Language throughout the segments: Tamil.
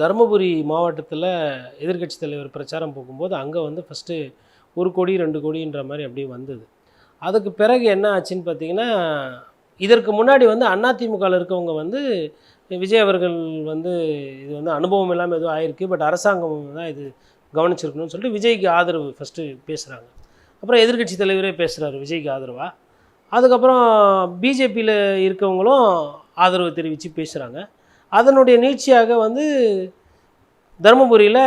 தருமபுரி மாவட்டத்தில் எதிர்க்கட்சி தலைவர் பிரச்சாரம் போகும்போது அங்கே வந்து ஃபஸ்ட்டு ஒரு கோடி ரெண்டு கோடின்ற மாதிரி அப்படியே வந்தது. அதுக்கு பிறகு என்ன ஆச்சுன்னு பார்த்தீங்கன்னா இதற்கு முன்னாடி வந்து அதிமுகவில் இருக்கவங்க வந்து விஜய் அவர்கள் வந்து இது வந்து அனுபவம் இல்லாமல் எதுவும் ஆயிருக்கு. பட் அரசாங்கம் தான் இது கவனிச்சிருக்கணும்னு சொல்லிட்டு விஜய்க்கு ஆதரவு ஃபஸ்ட்டு பேசுகிறாங்க அப்புறம் எதிர்க்கட்சி தலைவரே பேசுகிறாரு விஜய்க்கு ஆதரவாக அதுக்கப்புறம் பிஜேபியில் இருக்கவங்களும் ஆதரவு தெரிவித்து பேசுகிறாங்க அதனுடைய நீட்சியாக வந்து தருமபுரியில்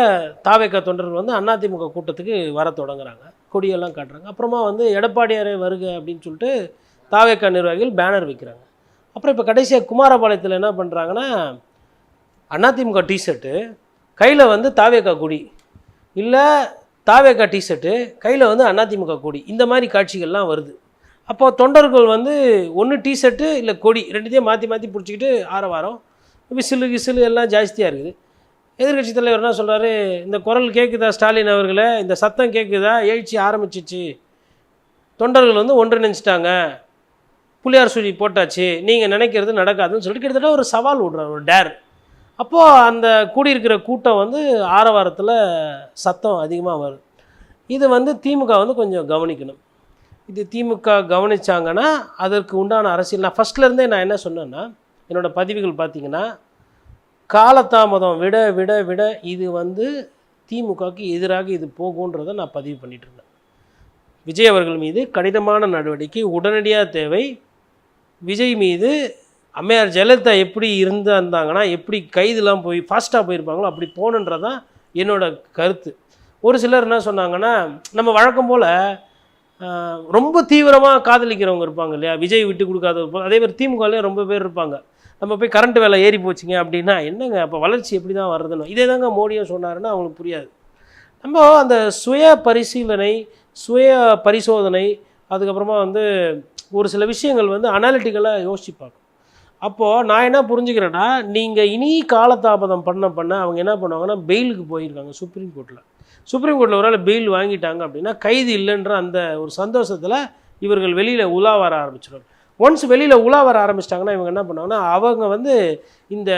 தாவேக்கா தொண்டர்கள் வந்து அதிமுக கூட்டத்துக்கு வர தொடங்குறாங்க. கொடியெல்லாம் காட்டுறாங்க. அப்புறமா வந்து எடப்பாடியாரே வருக அப்படின்னு சொல்லிட்டு தாவேக்கா நிர்வாகிகள் பேனர் வைக்கிறாங்க. அப்புறம் இப்போ கடைசியாக குமாரபாளையத்தில் என்ன பண்ணுறாங்கன்னா அதிமுக டிஷர்ட்டு கையில் வந்து தாவேக்கா கொடி இல்லை தாவேக்கா டிஷர்ட்டு கையில் வந்து அதிமுக கொடி இந்த மாதிரி காட்சிகள்லாம் வருது. அப்போது தொண்டர்கள் வந்து ஒன்று டிஷர்ட்டு இல்லை கொடி ரெண்டுத்தையும் மாற்றி மாற்றி பிடிச்சிக்கிட்டு ஆரவாரம் விசிலு கிசிலு எல்லாம் ஜாஸ்தியாக இருக்குது. எதிர்க்கட்சி தலைவர் என்ன சொல்கிறாரு இந்த குரல் கேட்குதா ஸ்டாலின் அவர்களை? இந்த சத்தம் கேட்குதா எழுச்சி ஆரம்பிச்சிச்சு. தொண்டர்கள் வந்து ஒன்றிணைஞ்சிட்டாங்க. புளியார் சுழி போட்டாச்சு. நீங்கள் நினைக்கிறது நடக்காதுன்னு சொல்லிட்டு கிட்டத்தட்ட ஒரு சவால் விடுறார் ஒரு டேர். அப்போது அந்த கூடியிருக்கிற கூட்டம் வந்து ஆரவாரத்தில் சத்தம் அதிகமாக வரும். இது வந்து திமுக வந்து கொஞ்சம் கவனிக்கணும். இது திமுக கவனிச்சாங்கன்னா அதற்கு உண்டான அரசியல் நான் ஃபஸ்ட்லேருந்தே நான் என்ன சொன்னேன்னா என்னோடய பதிவுகள் பார்த்தீங்கன்னா காலதாமதம் விட விட விட இது வந்து திமுகவுக்கு எதிராக இது போகுன்றதை நான் பதிவு பண்ணிகிட்ருந்தேன் விஜய் அவர்கள் மீது கடினமான நடவடிக்கை உடனடியாக தேவை. விஜய் மீது அம்மையார் ஜெயலலிதா எப்படி இருந்தாங்கன்னா எப்படி கைதுலாம் போய் ஃபாஸ்ட்டாக போயிருப்பாங்களோ அப்படி போகணுன்றதான் என்னோடய கருத்து. ஒரு சிலர் என்ன சொன்னாங்கன்னா நம்ம வழக்கம் போல் ரொம்ப தீவிரமாக காதலிக்கிறவங்க இருப்பாங்க இல்லையா? விஜய் விட்டு கொடுக்காத அதே மாதிரி திமுகலேயும் ரொம்ப பேர் இருப்பாங்க. நம்ம போய் கரண்ட் வேலை ஏறி போச்சுங்க அப்படின்னா என்னங்க? அப்போ வளர்ச்சி எப்படி தான் வர்றதுன்னு? இதே தாங்க மோடியும் சொன்னாருன்னா அவங்களுக்கு புரியாது. நம்ம அந்த சுய பரிசீலனை சுய பரிசோதனை அதுக்கப்புறமா வந்து ஒரு சில விஷயங்கள் வந்து அனாலிட்டிக்கலாக யோசிப்பாங்க அப்போது நான் என்ன புரிஞ்சுக்கிறேன்னா நீங்கள் இனி காலதாபதம் பண்ண பண்ண அவங்க என்ன பண்ணுவாங்கன்னா பெயிலுக்கு போயிருக்காங்க சுப்ரீம் கோர்ட்டில் சுப்ரீம் கோர்ட்டில் ஒரு ஆள் பெயில் வாங்கிட்டாங்க அப்படின்னா கைது இல்லைன்ற அந்த ஒரு சந்தோஷத்தில் இவர்கள் வெளியில் உலா வர ஆரம்பிச்சிடுவாங்க ஒன்ஸ் வெளியில் உலா வர ஆரம்பிச்சிட்டாங்கன்னா இவங்க என்ன பண்ணுவாங்கன்னா அவங்க வந்து இந்த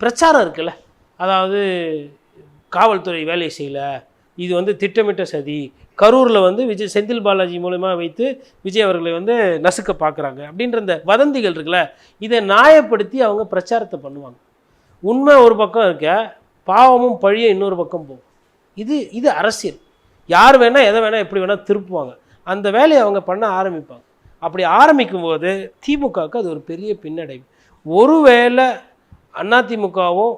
பிரச்சாரம் இருக்குல்ல அதாவது காவல்துறை வேலை செய்யலை இது வந்து திட்டமிட்ட சதி கரூரில் வந்து விஜய் செந்தில் பாலாஜி மூலயமா வைத்து விஜய் அவர்களை வந்து நசுக்க பார்க்குறாங்க அப்படின்ற இந்த வதந்திகள் இருக்குல்ல இதை நியாயப்படுத்தி அவங்க பிரச்சாரத்தை பண்ணுவாங்க. உண்மை ஒரு பக்கம் இருக்க பாவமும் பழியும் இன்னொரு பக்கம் போகும். இது இது அரசியல். யார் வேணால் எதை வேணால் எப்படி வேணால் திருப்புவாங்க. அந்த வேலையை அவங்க பண்ண ஆரம்பிப்பாங்க. அப்படி ஆரம்பிக்கும் போது திமுகவுக்கு அது ஒரு பெரிய பின்னடைவு. ஒருவேளை அதிமுகவும்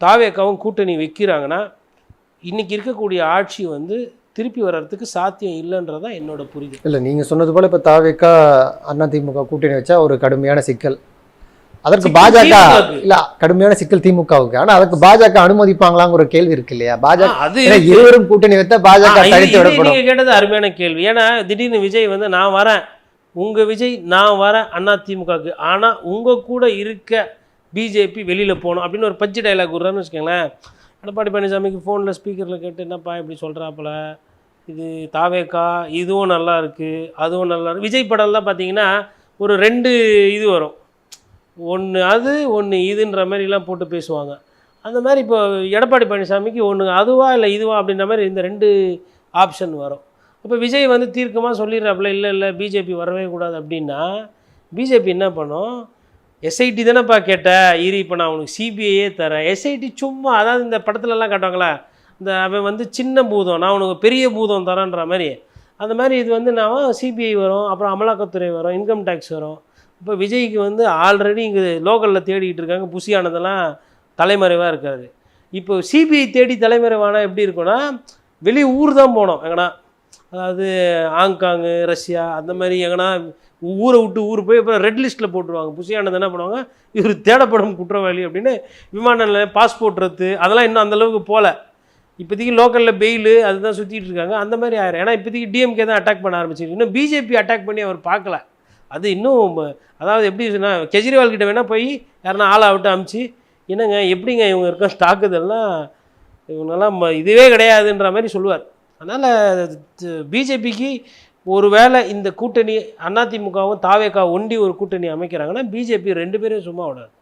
தாவேக்காவும் கூட்டணி வைக்கிறாங்கன்னா இன்றைக்கி இருக்கக்கூடிய ஆட்சி வந்து திருப்பி வர்றதுக்கு சாத்தியம் இல்லைன்றதான் என்னோட புரிதல். இல்லை நீங்கள் சொன்னது போல் இப்போ தாவேக்கா அதிமுக கூட்டணி வச்சா ஒரு கடுமையான சிக்கல். அதற்கு பாஜக. இல்ல கடுமையான சிக்கல் திமுகவுக்கு. ஆனா அதற்கு பாஜக அனுமதிப்பாங்களாங்கிற கேள்வி இருக்கு இல்லையா? பாஜக அது. இருவரும் கூட்டணி வைத்தா பாஜக தனித்து விடப்படும். கேட்டது அருமையான கேள்வி. ஏன்னா திடீர்னு விஜய் வந்து நான் வரேன். உங்கள் விஜய் நான் வரேன் அண்ணா திமுகவுக்கு. ஆனால் உங்கள் கூட இருக்க பிஜேபி வெளியில் போகணும் அப்படின்னு ஒரு பஜ்ஜி டைலாக் விட்றான்னு வச்சுக்கோங்களேன். எடப்பாடி பழனிசாமிக்கு ஃபோனில் ஸ்பீக்கரில் கேட்டு என்னப்பா இப்படி சொல்கிறாப்புல இது தாவேக்கா? இதுவும் நல்லா இருக்குது அதுவும் நல்லா இருக்கு. விஜய் படம்லாம் பார்த்தீங்கன்னா ஒரு ரெண்டு இது வரும். ஒன்று அது ஒன்று இதுன்ற மாதிரிலாம் போட்டு பேசுவாங்க. அந்த மாதிரி இப்போ எடப்பாடி பழனிசாமிக்கு ஒன்று அதுவா இல்லை இதுவா அப்படின்ற மாதிரி இந்த ரெண்டு ஆப்ஷன் வரும். இப்போ விஜய் வந்து தீர்க்கமாக சொல்லிடுறாப்புல இல்லை இல்லை பிஜேபி வரவே கூடாது அப்படின்னா பிஜேபி என்ன பண்ணும்? எஸ்ஐடி தானேப்பா கேட்ட இரு இப்போ நான் உனக்கு சிபிஐயே தரேன். எஸ்ஐடி சும்மா அதாவது இந்த படத்துலலாம் காட்டுவாங்களா? இந்த அவன் வந்து சின்ன பூதம் நான் உனக்கு பெரிய பூதம் தரேன்ற மாதிரி. அந்த மாதிரி இது வந்து நான் சிபிஐ வரும் அப்புறம் அமலாக்கத்துறை வரும் இன்கம் டேக்ஸ் வரும். இப்போ விஜய்க்கு வந்து ஆல்ரெடி இங்கே லோக்கலில் தேடிக்கிட்டு இருக்காங்க புசியானதெல்லாம் தலைமறைவாக இருக்காரு. இப்போ சிபிஐ தேடி தலைமறைவானா எப்படி இருக்குன்னா வெளியே ஊர் தான் போனோம் எங்கன்னா. அதாவது ஹாங்காங்கு ரஷ்யா அந்த மாதிரி எங்கன்னா ஊரை விட்டு ஊர் போய் அப்புறம் ரெட் லிஸ்ட்டில் போட்டுருவாங்க. புசியானது என்ன பண்ணுவாங்க? இவர் தேடப்படும் குற்றவாளி அப்படின்னு விமான நிலையம் பாஸ்போர்ட் ரத்து அதெல்லாம் இன்னும் அந்தளவுக்கு போகல இப்போதைக்கு லோக்கலில் பெயிலு அதுதான் சுற்றிட்டு இருக்காங்க. அந்த மாதிரி ஆயிரும். ஏன்னா இப்போதைக்கு டிஎம்கே தான் அட்டாக் பண்ண ஆரம்பிச்சிருக்கு. இன்னும் பிஜேபி அட்டாக் பண்ணி அவர் பார்க்கல. அது இன்னும் அதாவது எப்படி சொன்னால் கெஜ்ரிவால் கிட்ட வேணால் போய் யாருன்னா ஆளை விட்டு அமுச்சு என்னங்க எப்படிங்க இவங்க இருக்க தாக்குதல்லாம் இவங்கெல்லாம் ம- இதுவே கிடையாதுன்ற மாதிரி சொல்லுவார். அதனால் பிஜேபிக்கு ஒருவேளை இந்த கூட்டணி அதிமுகவும் தாவேக்கா ஒண்டி ஒரு கூட்டணி அமைக்கிறாங்கன்னா பிஜேபி ரெண்டு பேரும் சும்மா விடாது.